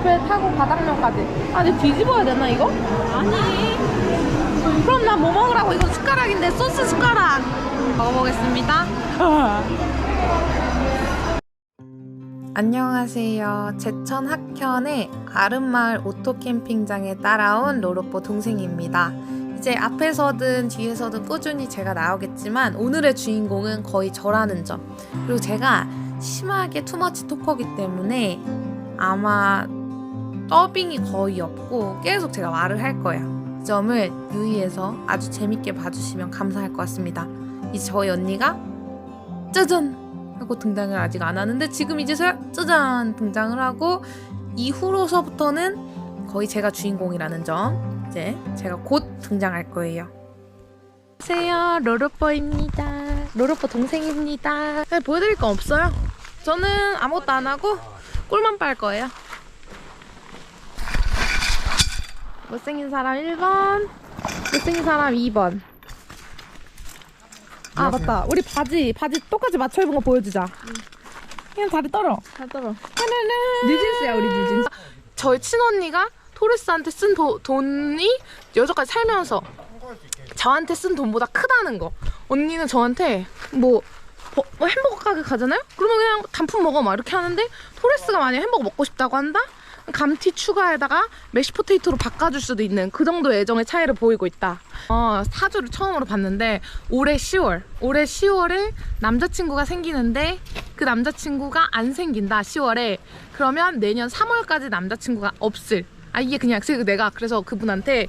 앞에 타고 바닥면까지. 아, 근데 뒤집어야 되나, 이거? 아니. 그럼 나 뭐 먹으라고? 이거 숟가락인데, 소스 숟가락. 먹어보겠습니다. 안녕하세요. 제천 학현의 아름마을 오토캠핑장에 따라온 로로뽀 동생입니다. 이제 앞에서든 뒤에서든 꾸준히 제가 나오겠지만 오늘의 주인공은 거의 저라는 점. 그리고 제가 심하게 투머치 토커기 때문에 아마 더빙이 거의 없고 계속 제가 말을 할 거예요. 이 점을 유의해서 아주 재밌게 봐주시면 감사할 것 같습니다. 이제 저희 언니가 짜잔 하고 등장을 아직 안 하는데 지금 이제서야 짜잔 등장을 하고 이후로서부터는 거의 제가 주인공이라는 점 이제 제가 곧 등장할 거예요. 안녕하세요 로로뽀입니다. 로로뽀 동생입니다. 네, 보여드릴 건 없어요. 저는 아무것도 안 하고 꿀만 빨 거예요. 못생긴 사람 1번, 못생긴 사람 2번. 아 맞다. 우리 바지 바지 똑같이 맞춰 입은 거 보여주자. 그냥 다리 떨어. 잘 떨어. 뉴진스야 우리 뉴진스. 저희 친언니가 토레스한테 쓴 도- 돈이 여기까지 살면서 저한테 쓴 돈보다 크다는 거. 언니는 저한테 뭐, 버- 뭐 햄버거 가게 가잖아요? 그러면 그냥 단품 먹어 막 이렇게 하는데 토레스가 만약 햄버거 먹고 싶다고 한다? 감튀 추가에다가 메시 포테이토로 바꿔줄 수도 있는 그 정도의 애정의 차이를 보이고 있다. 어, 사주를 처음으로 봤는데 올해 10월, 올해 10월에 남자친구가 생기는데 그 남자친구가 안 생긴다 10월에 그러면 내년 3월까지 남자친구가 없을. 아 이게 그냥 내가 그래서 그분한테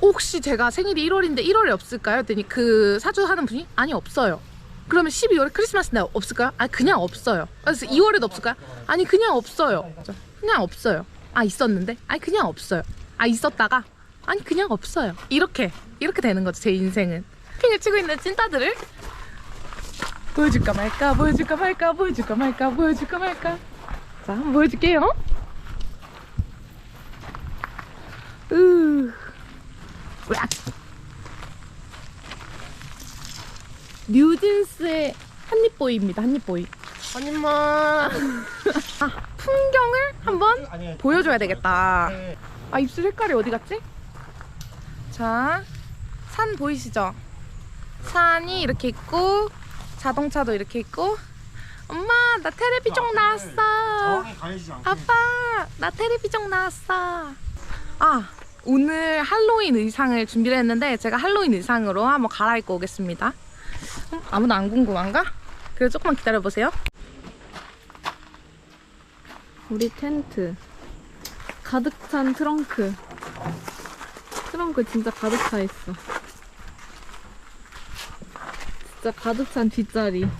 혹시 제가 생일이 1월인데 1월에 없을까요? 했더니 그 사주 하는 분이 아니 없어요. 그러면 12월에 크리스마스 날 없을까요? 아니 그냥 없어요. 그래서 2월에도 없을까요? 아니 그냥 없어요. 그냥 없어요. 아 있었는데? 아니 그냥 없어요. 아 있었다가? 아니 그냥 없어요. 이렇게 이렇게 되는 거죠 제 인생은. 핑을 치고 있는 찐따들을 보여줄까 말까 보여줄까 말까 보여줄까 말까 보여줄까 말까 자 한번 보여줄게요. 으. 으악. 뉴진스의 한입보이입니다. 한입보이. 한입만. 아, 풍경을 한번 보여줘야 되겠다. 아, 입술 색깔이 어디 갔지? 자, 산 보이시죠? 산이 이렇게 있고, 자동차도 이렇게 있고. 엄마, 나 텔레비전 나왔어. 정확히 가리지 않고 아빠, 나 텔레비전 나왔어. 아, 오늘 할로윈 의상을 준비를 했는데 제가 할로윈 의상으로 한번 갈아입고 오겠습니다. 음, 아무도 안 궁금한가? 그래도 조금만 기다려보세요. 우리 텐트. 가득 찬 트렁크. 트렁크 진짜 가득 차 있어. 진짜 가득 찬 뒷자리.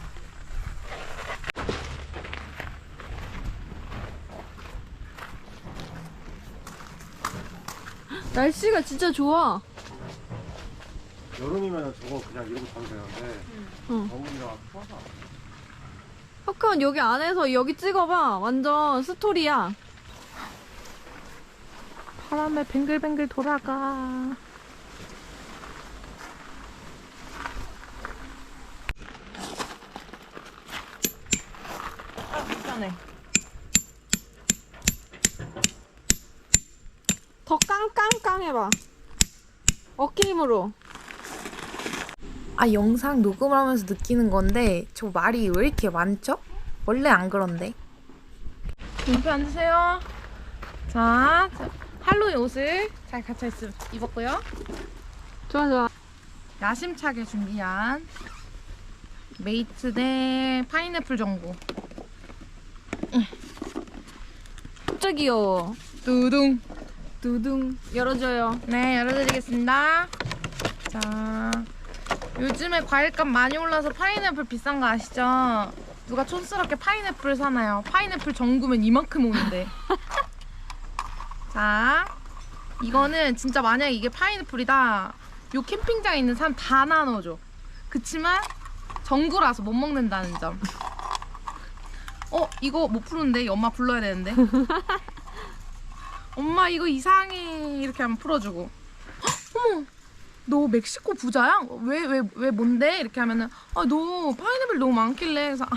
날씨가 진짜 좋아. 여름이면 저거 그냥 이러고 자도 되는데 응. 겨울이라 추워서 학원 여기 안에서 여기 찍어봐. 완전 스토리야. 바람에 뱅글뱅글 돌아가. 아, 불편해. 더 깡깡깡 해봐. 어깨 힘으로. 아 영상 녹음하면서 느끼는 건데 저 말이 왜 이렇게 많죠? 원래 안 그런데. 옆에 앉으세요. 자, 자, 할로윈 옷을 잘 갖춰 있, 입었고요. 좋아 좋아. 야심차게 준비한 메이트 대 파인애플 전구. 갑자기요. 두둥. 두둥 열어줘요. 네, 열어드리겠습니다. 자, 요즘에 과일값 많이 올라서 파인애플 비싼 거 아시죠? 누가 촌스럽게 파인애플 사나요? 파인애플 전구면 이만큼 오는데. 자, 이거는 진짜 만약에 이게 파인애플이다. 요 캠핑장에 있는 사람 다 나눠줘. 그치만 전구라서 못 먹는다는 점. 어, 이거 못 푸는데? 이 엄마 불러야 되는데. 엄마 이거 이상해 이렇게 하면 풀어주고 헉, 어머 너 멕시코 부자야? 왜 왜 왜 뭔데? 이렇게 하면은 아 너 파인애플 너무 많길래 그래서 아,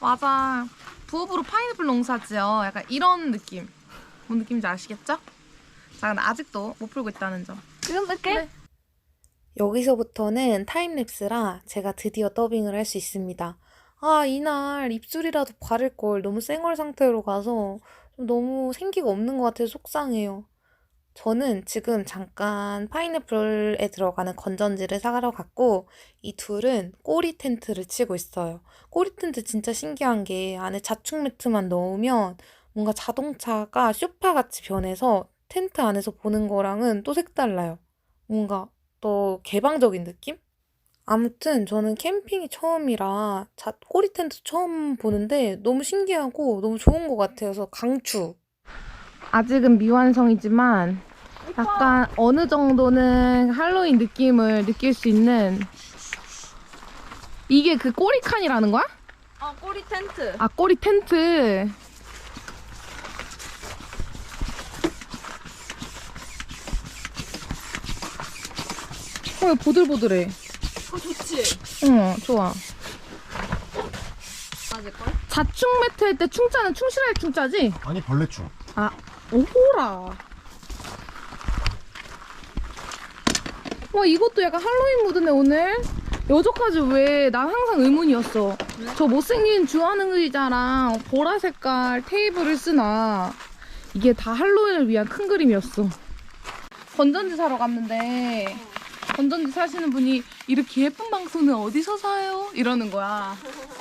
맞아 부업으로 파인애플 농사지요 약간 이런 느낌 뭔 느낌인지 아시겠죠? 자, 근데 아직도 못 풀고 있다는 점. 지금 쓸게. 네. 여기서부터는 타임랩스라 제가 드디어 더빙을 할 수 있습니다. 아, 이날 입술이라도 바를 걸 너무 쌩얼 상태로 가서 좀 너무 생기가 없는 것 같아서 속상해요. 저는 지금 잠깐 파인애플에 들어가는 건전지를 사가러 갔고 이 둘은 꼬리 텐트를 치고 있어요. 꼬리 텐트 진짜 신기한 게 안에 자충 매트만 넣으면 뭔가 자동차가 쇼파 같이 변해서 텐트 안에서 보는 거랑은 또 색달라요. 뭔가 더 개방적인 느낌? 아무튼 저는 캠핑이 처음이라 자, 꼬리 텐트 처음 보는데 너무 신기하고 너무 좋은 것 같아서 강추. 아직은 미완성이지만 약간 어느 정도는 할로윈 느낌을 느낄 수 있는 이게 그 꼬리 칸이라는 거야? 어 꼬리 텐트. 아 꼬리 텐트 어 이거 보들보들해 어 좋지. 어 좋아 맞을 걸? 자충 매트 할 때 충자는 충실할 충자지? 아니 벌레충. 아 오호라. 와 이것도 약간 할로윈 무드네 오늘? 여기까지 왜 난 항상 의문이었어. 저 못생긴 주하는 의자랑 보라 색깔 테이블을 쓰나. 이게 다 할로윈을 위한 큰 그림이었어. 건전지 사러 갔는데 건전지 사시는 분이 이렇게 예쁜 방송은 어디서 사요? 이러는 거야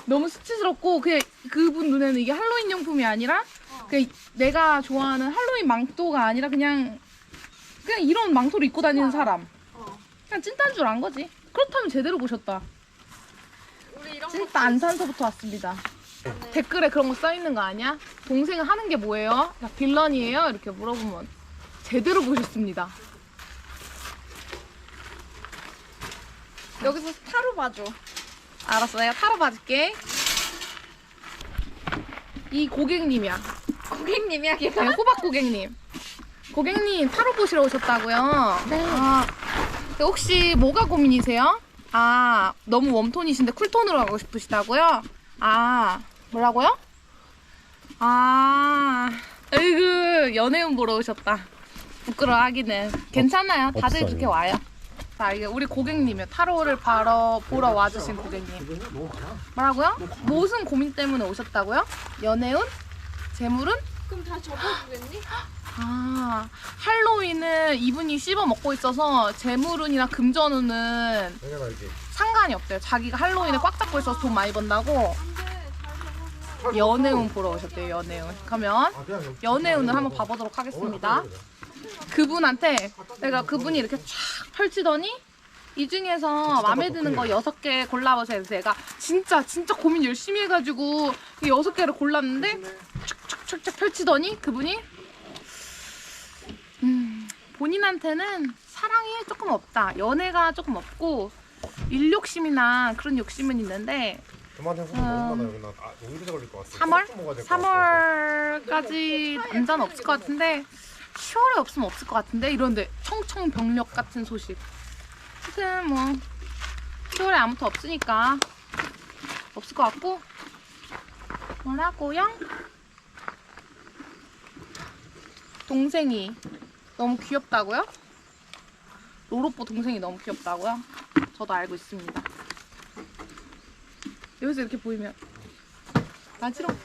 너무 수치스럽고 그냥 그분 눈에는 이게 할로윈 용품이 아니라 그 내가 좋아하는 할로윈 망토가 아니라 그냥 그냥 이런 망토를 입고 다니는 사람. 그냥 찐딴 줄안 거지. 그렇다면 제대로 보셨다. 우리 이런 찐따 안산서부터 왔습니다. 댓글에 그런 거 써 있는 거 아니야? 동생은 하는 게 뭐예요? 야, 빌런이에요? 이렇게 물어보면 제대로 보셨습니다. 여기서 타로 봐줘. 알았어, 내가 타러 봐줄게. 이 고객님이야. 고객님이야 걔가. 네, 호박 고객님. 고객님 타로 보시러 오셨다고요? 네. 아, 혹시 뭐가 고민이세요? 아, 너무 웜톤이신데 쿨톤으로 가고 싶으시다고요? 아, 뭐라고요? 아, 으이구, 연애운 보러 오셨다. 부끄러워하기는. 괜찮아요. 다들 없어요. 그렇게 와요. 자, 이게 우리 고객님이요. 타로를 바로 보러 와주신 고객님. 뭐라고요? 무슨 고민 때문에 오셨다고요? 연애운? 재물은? 그럼 다 접어주겠니? 아, 할로윈은 이분이 씹어 먹고 있어서 재물운이나 금전운은 내가 알지. 상관이 없대요. 자기가 할로윈에 꽉 잡고 있어서 돈 많이 번다고 안돼 잘 접어. 연애운 보러 오셨대요. 연애운. 그러면 아, 그냥 여기 연애운을 한번 봐보도록 하겠습니다. 그분한테 내가 그분이 이렇게 쫙 펼치더니 이 중에서 마음에 드는 거 여섯 개 골라보세요. 얘가 진짜 진짜 고민 열심히 해가지고 이 여섯 개를 골랐는데 쫙쫙쫙쫙 펼치더니 그분이 음, 본인한테는 사랑이 조금 없다. 연애가 조금 없고 일욕심이나 그런 욕심은 있는데 그만해 손 너무 많아 여기 나 아, 용기세 걸릴 것 같아. 3월? 소주 먹어야 될것 같아. 3월까지 남자는 없을 것 같은데 10월에 없으면 없을 것 같은데 이런데 청청병력 같은 소식 하여튼 뭐 10월에 아무튼 없으니까 없을 것 같고 뭐라고요? 동생이 너무 귀엽다고요? 로로뽀 동생이 너무 귀엽다고요? 저도 알고 있습니다 여기서 이렇게 보이면 나지롱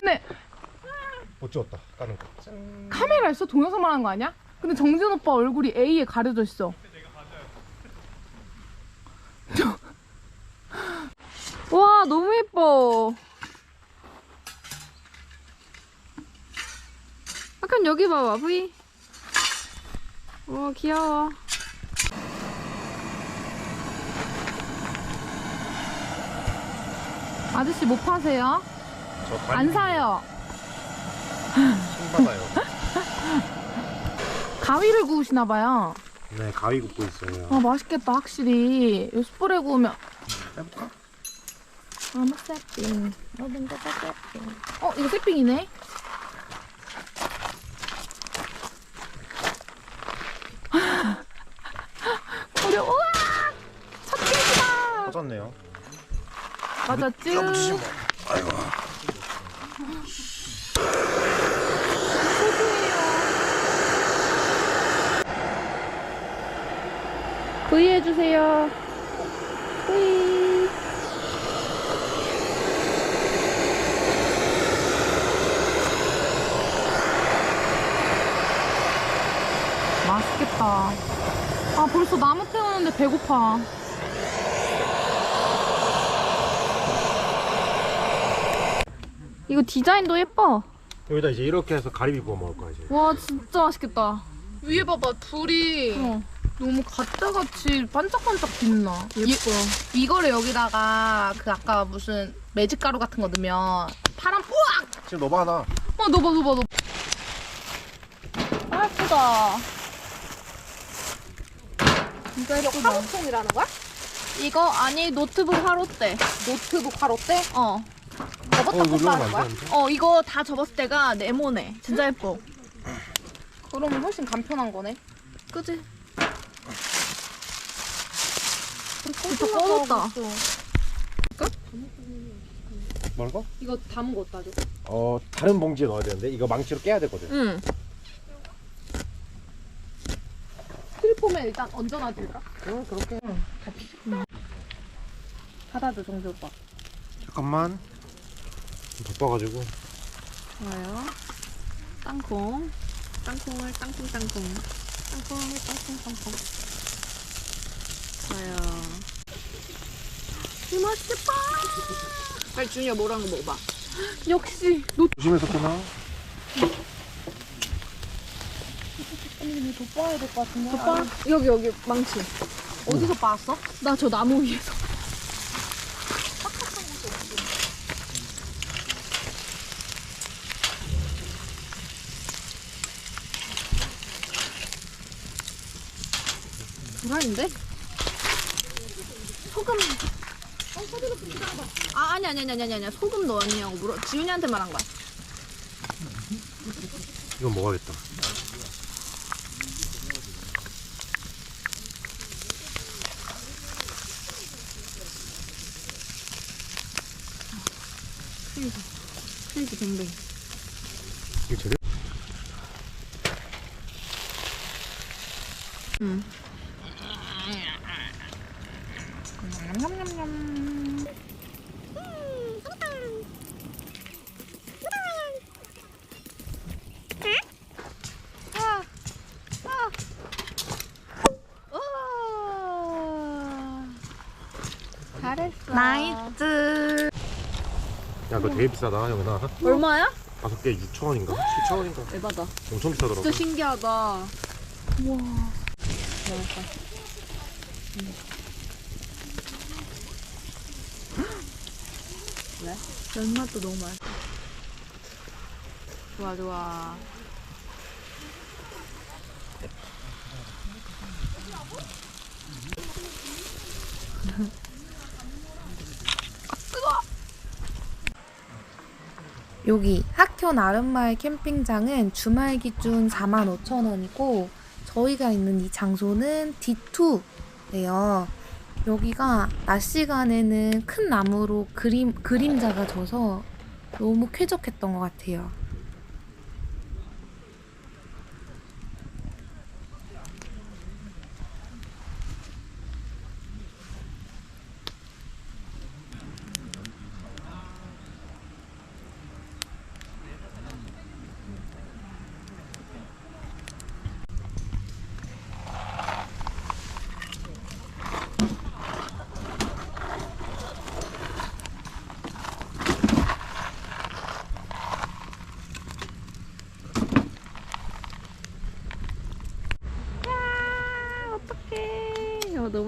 근데 못 찍었다 까는 거. 짠. 카메라 있어? 동영상만 한거 아니야? 근데 정진 오빠 얼굴이 A에 가려져 있어. 와 너무 예뻐. 약간 여기 봐봐 V. 와 귀여워. 아저씨 못 파세요? 저안 사요. 신받아요. 가위를 구우시나 봐요. 네 가위 굽고 있어요. 아 맛있겠다 확실히. 이 숯불에 구우면 해볼까? 아무 세핑. 모든 거다 세핑. 어 이거 세핑이네. 우리 우와 첫 끼다. 터졌네요. 맞았지? 뭐. 아이고. V 해주세요. V. 맛있겠다. 아 벌써 나무 태우는데 배고파. 이거 디자인도 예뻐. 여기다 이제 이렇게 해서 가리비 구워 먹을 거야 이제. 와 진짜 맛있겠다. 위에 봐봐 불이 어. 너무 가짜같이 반짝반짝 빛나. 예뻐. 이, 이거를 여기다가 그 아까 무슨 매직 가루 같은 거 넣으면 파란 우악! 지금 넣어봐 하나. 어 넣어봐 넣어봐 넣어봐. 아 예쁘다. 진짜 예쁘다. 화로통이라는 거야? 이거 아니 노트북 화롯대. 노트북 화로대? 어. 어 이거 안 되는데? 어 이거 다 접었을 때가 네모네. 진짜 예뻐. 그러면 훨씬 간편한 거네. 그지? 진짜 꺼졌다. 뭐라고? 이거 담은 거 어디다 줘? 어 다른 봉지에 넣어야 되는데 이거 망치로 깨야 되거든. 응. 필폼에 일단 얹어놔도 될까? 응 그렇게. 받아줘 정재 오빠. 잠깐만. 바빠가지고. 좋아요. 땅콩. 땅콩을 땅콩 땅콩. 땅콩을 땅콩 땅콩. 좋아요. 이 맛있겠다. 빨리 준이야 뭐라는 거 먹어봐. 역시 노 조심해서 끊어. 돋봐야 될 것 같은데. 오빠 여기 여기 망치. 어디서 빠았어? 나 저 나무 위에서. 불안인데? 소금. 아 아니 아니 아니 소금 넣었냐고 물어 지윤이한테 말한 거야. 이거 먹어야겠다. 크레이지 뱅뱅. 이거 제대로. 응. 잘했어. 나이스. 야 이거 되게 비싸다 영은아. 얼마야? 다섯 개 6천 원인가? 7천 원인가? 대박이다. 엄청 비싸더라고. 진짜 신기하다. 우와. 왜? 면맛도 너무 맛있어. 좋아, 좋아. 여기 학교 나름마을 캠핑장은 주말 기준 45,000원이고 저희가 있는 이 장소는 D2예요. 여기가 낮 시간에는 큰 나무로 그림, 그림자가 져서 너무 쾌적했던 것 같아요.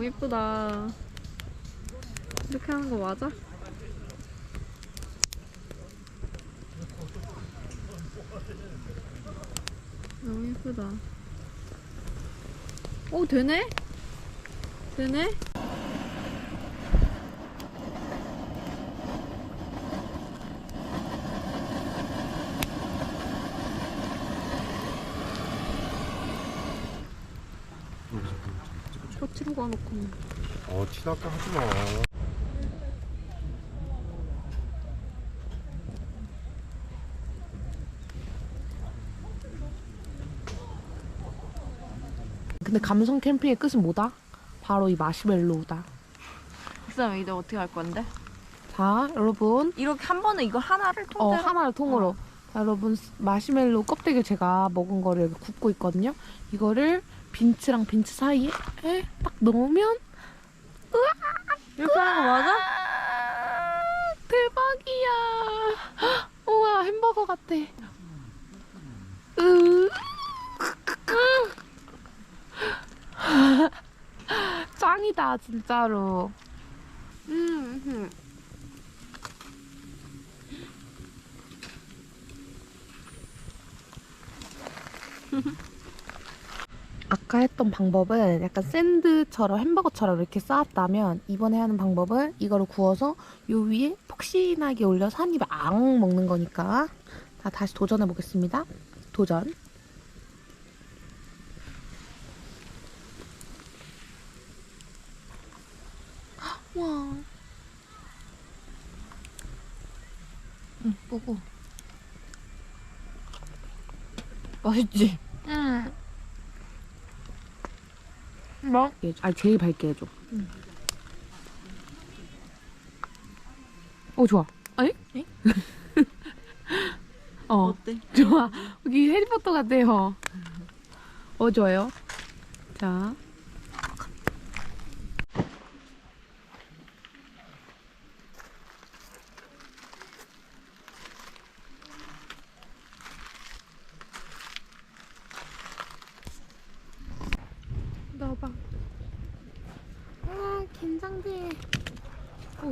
예쁘다. 이렇게 하는 거 맞아? 너무 예쁘다. 오, 되네? 되네? 터치로 가놓고. 어 티났다 하지마. 근데 감성 캠핑의 끝은 뭐다? 바로 이 마시멜로우다. 쌤 이제 어떻게 할 건데? 자 여러분. 이렇게 한 번에 이거 하나를 통째로? 어, 하나를 통으로. 어. 자, 여러분, 마시멜로우 껍데기 제가 먹은 거를 여기 굽고 있거든요. 이거를 빈츠랑 빈츠 사이에 딱 넣으면 이렇게 하는 거 맞아? 대박이야. 우와, 햄버거 같아. 으. 짱이다, 진짜로. 음, 아까 했던 방법은 약간 샌드처럼 햄버거처럼 이렇게 쌓았다면 이번에 하는 방법은 이거를 구워서 요 위에 폭신하게 올려서 한 입에 앙 먹는 거니까 자 다시 도전해 보겠습니다. 도전. 와. 응, 보고. 맛있지? 응 뭐? 아 제일 밝게 해줘. 오 좋아. 아니? 어 어때? 좋아. 여기 해리포터 같아요. 어 좋아요. 자. 넣어봐. 아 긴장돼.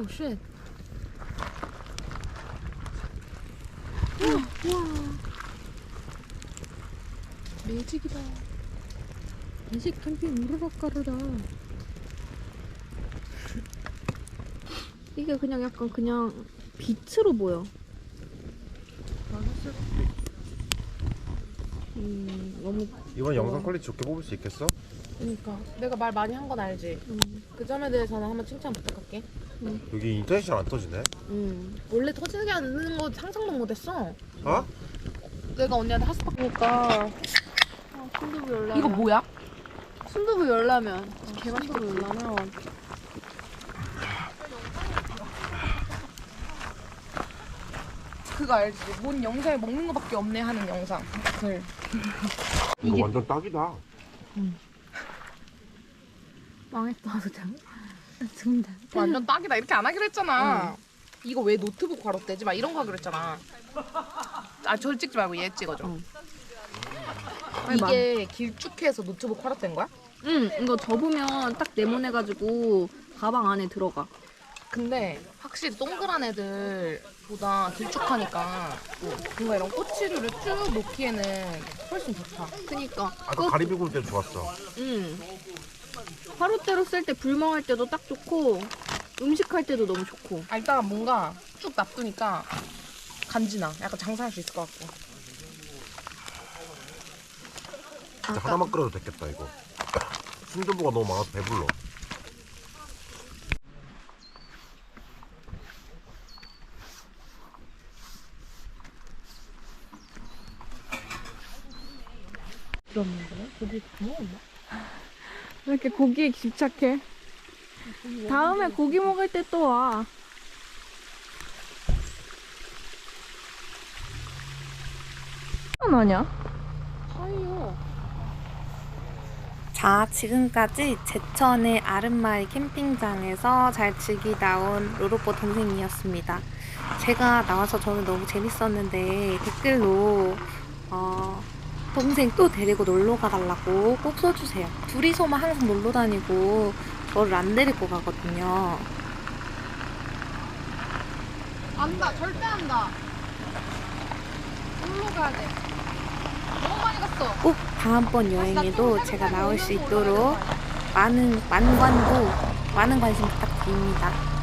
오 쉣. 우와. 우와. 매직이다. 매직 캠핑 우르륵 가르다. 이게 그냥 약간 그냥 빛으로 보여. 음, 너무 이번 영상 퀄리티 좋게 뽑을 수 있겠어? 그러니까 내가 말 많이 한 건 알지. 음, 그 점에 대해서는 한번 칭찬 부탁할게. 여기 인터넷이 안 터지네 음. 원래 터지게 않는 거 상상도 못했어. 어? 내가 언니한테 핫스팟 그러니까 아, 순두부 열라면 이거 뭐야? 순두부 열라면 개맛있게 열라면 그거 알지? 뭔 영상에 먹는 거밖에 없네 하는 영상. 글. 이거 완전 딱이다 망했다 그 냥 정답 완전 딱이다 이렇게 안 하기로 했잖아. 이거 왜 노트북 과롭대지? 막 이런 거 하기로 했잖아. 아, 저 찍지 말고 얘 찍어줘. 응. 아니, 이게 길쭉해서 노트북 과롭된 거야? 응 이거 접으면 딱 네모내가지고 가방 안에 들어가 근데 확실히 동그란 애들보다 길쭉하니까 뭔가 이런 꼬치류를 쭉 놓기에는 훨씬 좋다. 그니까 아까 가리비 구울 때도 좋았어 응 하루대로 쓸 때 불멍할 때도 딱 좋고 음식할 때도 너무 좋고 아, 일단 뭔가 쭉 놔두니까 간지나. 약간 장사할 수 있을 것 같고. 진짜 하나만 끓여도 됐겠다 이거 순두부가 너무 많아서 배불러 다 먹었나? 왜 이렇게 고기에 집착해? 다음에 고기 먹을 때 또 와. 아니야? 아니요. 자, 지금까지 제천의 아름마을 캠핑장에서 잘 즐기다 온 로로뽀 동생이었습니다. 제가 나와서 저는 너무 재밌었는데 댓글로 어, 동생 또 데리고 놀러 가달라고 꼭 써주세요. 둘이서만 항상 놀러 다니고 저를 안 데리고 가거든요. 안다. 절대 안다. 놀러 가야 돼. 너무 많이 갔어. 꼭 다음번 여행에도 제가 나올 수 있도록 많은 만관부 많은 관심 부탁드립니다.